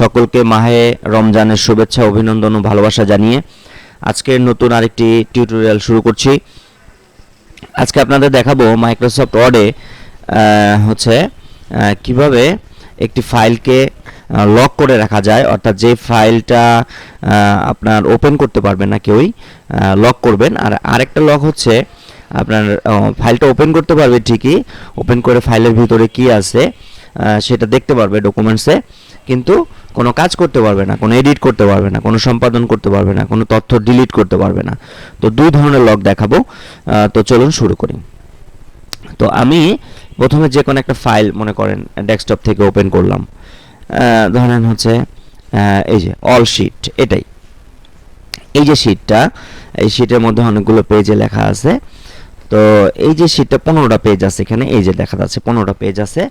সকলকে মাহে রমজানের শুভেচ্ছা, অভিনন্দন ও ভালোবাসা জানিয়ে আজকের নতুন আরেকটি টিউটোরিয়াল শুরু করছি। আজকে আপনাদের দেখাবো মাইক্রোসফট ওয়ার্ডে হচ্ছে কীভাবে একটি ফাইলকে লক করে রাখা যায়, অর্থাৎ যে ফাইলটা আপনার ওপেন করতে পারবেন না কেউই লক করবেন। আর আরেকটা লক হচ্ছে, আপনার ফাইলটা ওপেন করতে পারবে ঠিকই, ওপেন করে ফাইলের ভিতরে কি আছে সেটা দেখতে পারবে ডকুমেন্টসে। কিন্তু কোনো কাজ করতে পারবে না, কোনো এডিট করতে পারবে না, কোনো সম্পাদন করতে পারবে না, কোনো তথ্য ডিলিট করতে পারবে না। তো দুই ধরনের লক দেখাবো। তো চলুন শুরু করি। তো আমি প্রথমে যে কোনো একটা ফাইল মনে করেন ডেস্কটপ থেকে ওপেন করলাম। ধরেন হচ্ছে এই যে অল শিট এটাই। এই যে শিটটা এই শিটের মধ্যে অনেকগুলো পেজে লেখা আছে। তো এই যে শিটটা পনেরোটা পেজ আছে এখানে, এই যে দেখা যাচ্ছে পনেরোটা পেজ আছে।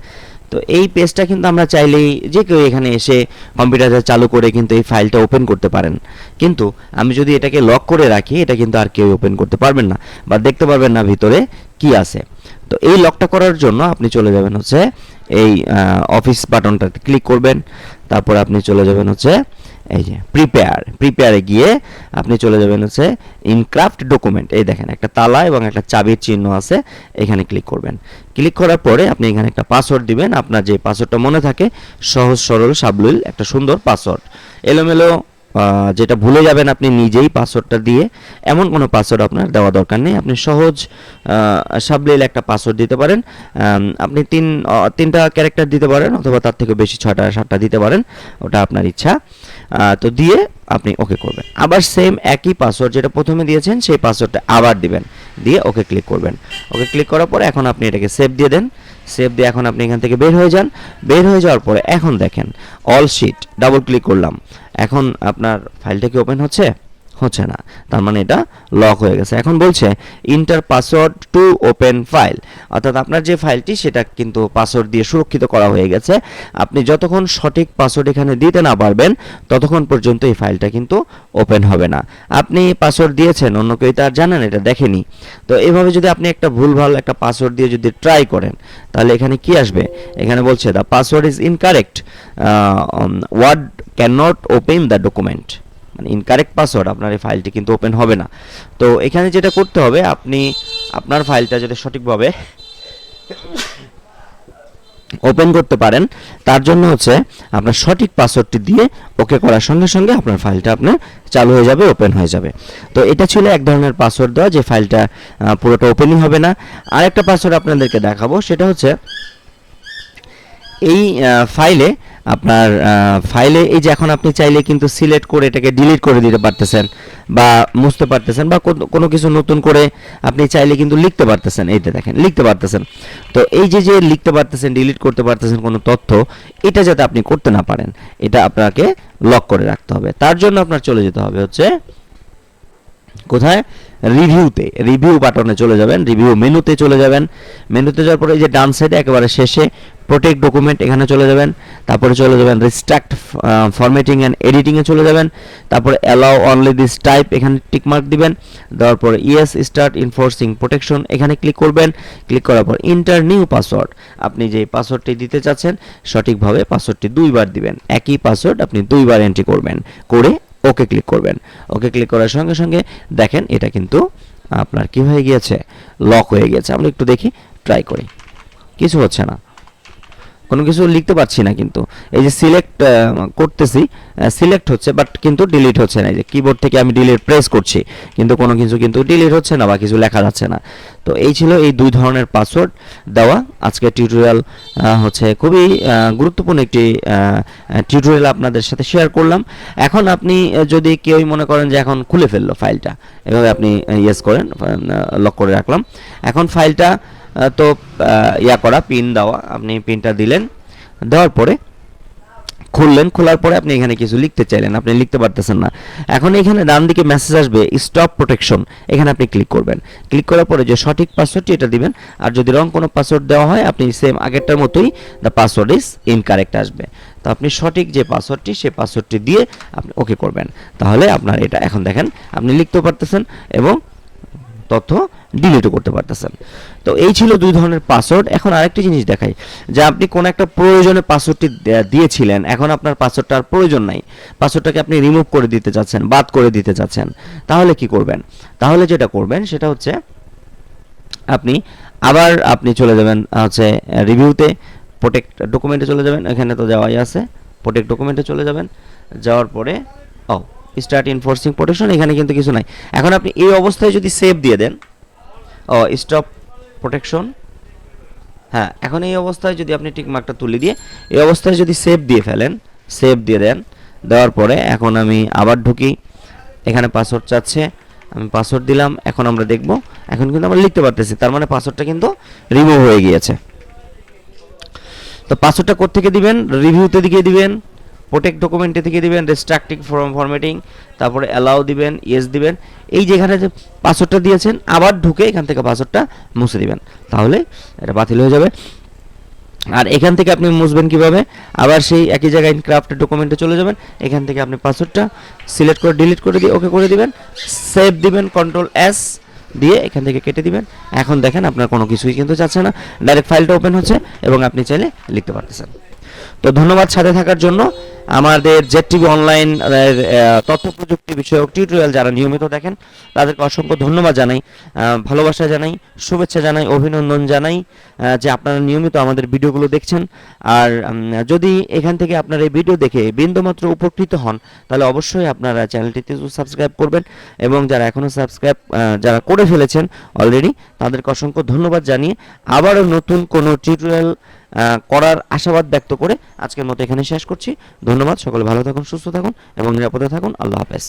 তো এই পেজটা কিন্তু আমরা চাইলেই যে কেউ এখানে এসে কম্পিউটারে চালু করে কিন্তু এই ফাইলটা ওপেন করতে পারেন। কিন্তু আমি যদি এটাকে লক করে রাখি, এটা কিন্তু আর কেউ ওপেন করতে পারবেন না। বা দেখতে পারবেন না ভিতরে কি আছে। তো এই লকটা করার জন্য আপনি চলে যাবেন হচ্ছে এই অফিস বাটনটাতে ক্লিক করবেন। তারপর আপনি চলে যাবেন হচ্ছে এই যে প্রিপেয়ার প্রিপেয়ারে গিয়ে আপনি চলে যাবেন হচ্ছে ইনক্রাফট ডকুমেন্ট এই দেখেন, একটা তালা এবং একটা চাবির চিহ্ন আছে, এখানে ক্লিক করবেন। ক্লিক করার পরে আপনি এখানে একটা পাসওয়ার্ড দিবেন। আপনার যে পাসওয়ার্ডটা মনে থাকে, সহজ, সরল, সাবলীল, একটা সুন্দর পাসওয়ার্ড এলোমেলো যেটা ভুলে যাবেন আপনি নিজেই পাসওয়ার্ডটা দিয়ে, এমন কোনো পাসওয়ার্ড আপনার দেওয়া দরকার নেই। আপনি সহজ সাবলীল একটা পাসওয়ার্ড দিতে পারেন। আপনি তিন তিনটা ক্যারেক্টার দিতে পারেন অথবা তার থেকে বেশি ছটা সাতটা দিতে পারেন। ওটা আপনার ইচ্ছা। তো দিয়ে আপনি ওকে করবেন। আবার সেম একই পাসওয়ার্ড যেটা প্রথমে দিয়েছেন, সেই পাসওয়ার্ডটা আবার দিবেন। দিয়ে ওকে ক্লিক করবেন। ওকে ক্লিক করার পরে এখন আপনি এটাকে সেভ দিয়ে দেন। সেভ দিয়ে এখন আপনি এখান থেকে বের হয়ে যান। বের হয়ে যাওয়ার পরে এখন দেখেন অল শিট ডাবল ক্লিক করলাম। এখন আপনার ফাইলটা কি ওপেন হচ্ছে? হচ্ছে না। তার মানে এটা লক হয়ে গেছে। এখন বলছে enter password to open file অর্থাৎ আপনার যে ফাইলটি, সেটা কিন্তু পাসওয়ার্ড দিয়ে সুরক্ষিত করা হয়ে গেছে। আপনি যতক্ষণ সঠিক পাসওয়ার্ড এখানে দিতে না পারবেন, ততক্ষণ পর্যন্ত এই ফাইলটা কিন্তু ওপেন হবে না। আপনি পাসওয়ার্ড দিয়েছেন, অন্য কেউ তার জানেন এটা দেখেনি। তো এভাবে যদি আপনি একটা ভুলভাল একটা পাসওয়ার্ড দিয়ে যদি ট্রাই করেন, তাহলে এখানে কি আসবে? এখানে বলছে the password is incorrect word can not open the document মানে ইনকারেক্ট পাসওয়ার্ড আপনার এই ফাইলটি কিন্তু ওপেন হবে না। তো এখানে যেটা করতে হবে, আপনি আপনার ফাইলটা যাতে সঠিকভাবে ওপেন করতে পারেন, তার জন্য হচ্ছে আপনার সঠিক পাসওয়ার্ডটি দিয়ে ওকে করার সঙ্গে সঙ্গে আপনার ফাইলটা আপনার চালু হয়ে যাবে ওপেন হয়ে যাবে। তো এটা ছিল এক ধরনের পাসওয়ার্ড দেওয়া, যে ফাইলটা পুরোটা ওপেনই হবে না। আরেকটা পাসওয়ার্ড আপনাদেরকে দেখাবো, সেটা হচ্ছে এই ফাইলে আপনার ফাইলে এই যে এখন আপনি চাইলে কিন্তু সিলেক্ট করে এটাকে ডিলিট করে দিতে পারতেছেন বা মুছতে পারতেছেন বা কোনো- কিছু নতুন করে আপনি চাইলে কিন্তু লিখতে পারতেছেন। এইটা দেখেন, লিখতে পারতেছেন। তো এই যে যে লিখতে পারতেছেন ডিলিট করতে পারতেছেন কোনো তথ্য, এটা যাতে আপনি করতে না পারেন, এটা আপনাকে লক করে রাখতে হবে। তার জন্য আপনার চলে যেতে হবে হচ্ছে কোথায়? রিভিউতে, রিভিউ বাটনে চলে যাবেন, রিভিউ মেনুতে চলে যাবেন। মেনুতে যাওয়ার পরে এই যে ডান সাইডে একেবারে শেষে প্রোটেক্ট ডকুমেন্ট এখানে চলে যাবেন। তারপরে চলে যাবেন রিস্ট্রাক্ট ফরম্যাটিং অ্যান্ড এডিটিংয়ে চলে যাবেন। তারপরে অ্যালাউ অনলি দিস টাইপ এখানে টিকমার্ক দিবেন। দেওয়ার পরে ইয়েস স্টার্ট ইনফোর্সিং প্রোটেকশন এখানে ক্লিক করবেন। ক্লিক করার পর ইন্টার নিউ পাসওয়ার্ড আপনি যে পাসওয়ার্ডটি দিতে চাচ্ছেন, সঠিকভাবে পাসওয়ার্ডটি দুইবার দিবেন। একই পাসওয়ার্ড আপনি দুইবার এন্ট্রি করবেন। করে ওকে ক্লিক করবেন। ওকে ক্লিক করার সঙ্গে সঙ্গে দেখেন এটা কিন্তু আপনার কি হয়ে গিয়েছে? লক হয়ে গিয়েছে। আমরা একটু দেখি ট্রাই করি। কিছু হচ্ছে না। কোনো কিছু লিখতে পারছি না কিন্তু। এই যে সিলেক্ট করতেছি সিলেক্ট হচ্ছে বাট কিন্তু ডিলিট হচ্ছে না। এই যে কিবোর্ড থেকে আমি ডিলিট প্রেস করছি, কিন্তু কোনো কিছু কিন্তু ডিলিট হচ্ছে না বা কিছু লেখা যাচ্ছে না। তো এই ছিল এই দুই ধরনের পাসওয়ার্ড দেওয়া। আজকে টিউটোরিয়াল হচ্ছে খুবই গুরুত্বপূর্ণ একটি টিউটোরিয়াল আপনাদের সাথে শেয়ার করলাম। এখন আপনি যদি কেউই মনে করেন যে এখন খুলে ফেলল ফাইলটা এভাবে আপনি ইয়েস করেন লক করে রাখলাম। এখন ফাইলটা তো ইয়া করা পিন দেওয়া, আপনি পিনটা দিলেন, দেওয়ার পরে খুললেন, খোলার পরে আপনি এখানে কিছু লিখতে চাইলেন, আপনি লিখতে পারতেছেন না। এখন এখানে ডান দিকে মেসেজ আসবে স্টপ প্রোটেকশন এখানে আপনি ক্লিক করবেন। ক্লিক করার পরে যে সঠিক পাসওয়ার্ডটি এটা দিবেন, আর যদি রং কোনো পাসওয়ার্ড দেওয়া হয়, আপনি সেম আগেরটার মতোই দ্য পাসওয়ার্ড ইজ ইনকারেক্ট আসবে। তো আপনি সঠিক যে পাসওয়ার্ডটি সেই পাসওয়ার্ডটি দিয়ে আপনি ওকে করবেন। তাহলে আপনার এটা, এখন দেখেন, আপনি লিখতেও পারতেছেন, এবং তথ্য ডিলিটও করতে পারতেছেন। তো এই ছিল দুই ধরনের পাসওয়ার্ড এখন আরেকটি জিনিস দেখাই, যে আপনি কোন একটা প্রয়োজনে পাসওয়ার্ডটি দিয়েছিলেন, এখন আপনার পাসওয়ার্ডটা আর প্রয়োজন নাই। পাসওয়ার্ডটাকে আপনি রিমুভ করে দিতে চাচ্ছেন, বাদ করে দিতে চাচ্ছেন, তাহলে কি করবেন? তাহলে যেটা করবেন, সেটা হচ্ছে আপনি আবার আপনি চলে যাবেন হচ্ছে রিভিউতে প্রোটেক্ট ডকুমেন্টে চলে যাবেন, এখানে তো যাওয়াই আছে প্রোটেক্ট ডকুমেন্টে চলে যাবেন, যাওয়ার পরে ও স্টার্ট ইনফোর্সিং প্রোটেকশন এখানে কিন্তু কিছু নাই। এখন আপনি এই অবস্থায় যদি সেভ দিয়ে দেন, ও স্টপ প্রোটেকশন হ্যাঁ এখন এই অবস্থায় যদি আপনি টিক মার্কটা তুলে দিয়ে, এই অবস্থায় যদি সেভ দিয়ে ফেলেন সেভ দিয়ে দেন, দেওয়ার পরে এখন আমি আবার ঢুকি, এখানে পাসওয়ার্ড চাচ্ছে, আমি পাসওয়ার্ড দিলাম, এখন আমরা দেখব, এখন কিন্তু আমরা লিখতে পারতেছি, তার মানে পাসওয়ার্ডটা কিন্তু রিমুভ হয়ে গিয়েছে। তো পাসওয়ার্ডটা কোত্থেকে দিবেন? রিভিউতে দিকে দিবেন প্রোটেক্ট ডকুমেন্টে থেকে দিবেন রেস্ট্রাক্টিং ফর্ম ফরম্যাটিং তারপরে অ্যালাউ দিবেন ইয়েস দিবেন। এই যেখানে যে পাসওয়ার্ডটা দিয়েছেন, আবার ঢুকে এখান থেকে পাসওয়ার্ডটা মুছে দিবেন। তাহলে এটা বাতিল হয়ে যাবে। আর এখান থেকে আপনি মুছবেন কীভাবে? আবার সেই একই জায়গায় ইনক্রাফট ডকুমেন্টে চলে যাবেন। এখান থেকে আপনি পাসওয়ার্ডটা সিলেক্ট করে ডিলিট করে দিয়ে ওকে করে দিবেন। সেভ দিবেন কন্ট্রোল এস দিয়ে এখান থেকে কেটে দিবেন। এখন দেখেন আপনার কোনো কিছুই কিন্তু যাচ্ছে না। ডাইরেক্ট ফাইলটা ওপেন হচ্ছে এবং আপনি চাইলে লিখতে পারতেছেন। তো ধন্যবাদ সাথে থাকার জন্য। আমাদের জেড টিভি অনলাইন তথ্য প্রযুক্তি বিষয়ক টিউটোরিয়াল যারা নিয়মিত দেখেন, তাদেরকে অসংখ্য ধন্যবাদ জানাই ভালোবাসা জানাই, শুভেচ্ছা জানাই, অভিনন্দন জানাই যে আপনারা নিয়মিত আমাদের ভিডিওগুলো দেখছেন। আর যদি এখান থেকে আপনারা এই ভিডিও দেখে বিন্দুমাত্র উপকৃত হন, তাহলে অবশ্যই আপনারা চ্যানেলটিতে সাবস্ক্রাইব করবেন এবং যারা এখনও সাবস্ক্রাইব যারা করে ফেলেছেন অলরেডি তাদেরকে অসংখ্য ধন্যবাদ জানিয়ে আবারও নতুন কোনো টিউটোরিয়াল করার আশাবাদ ব্যক্ত করে আজকের মতো এখানে শেষ করছি। ধন্যবাদ, সকলে ভালো থাকুন, সুস্থ থাকুন এবং নিরাপদে থাকুন। আল্লাহ হাফেজ।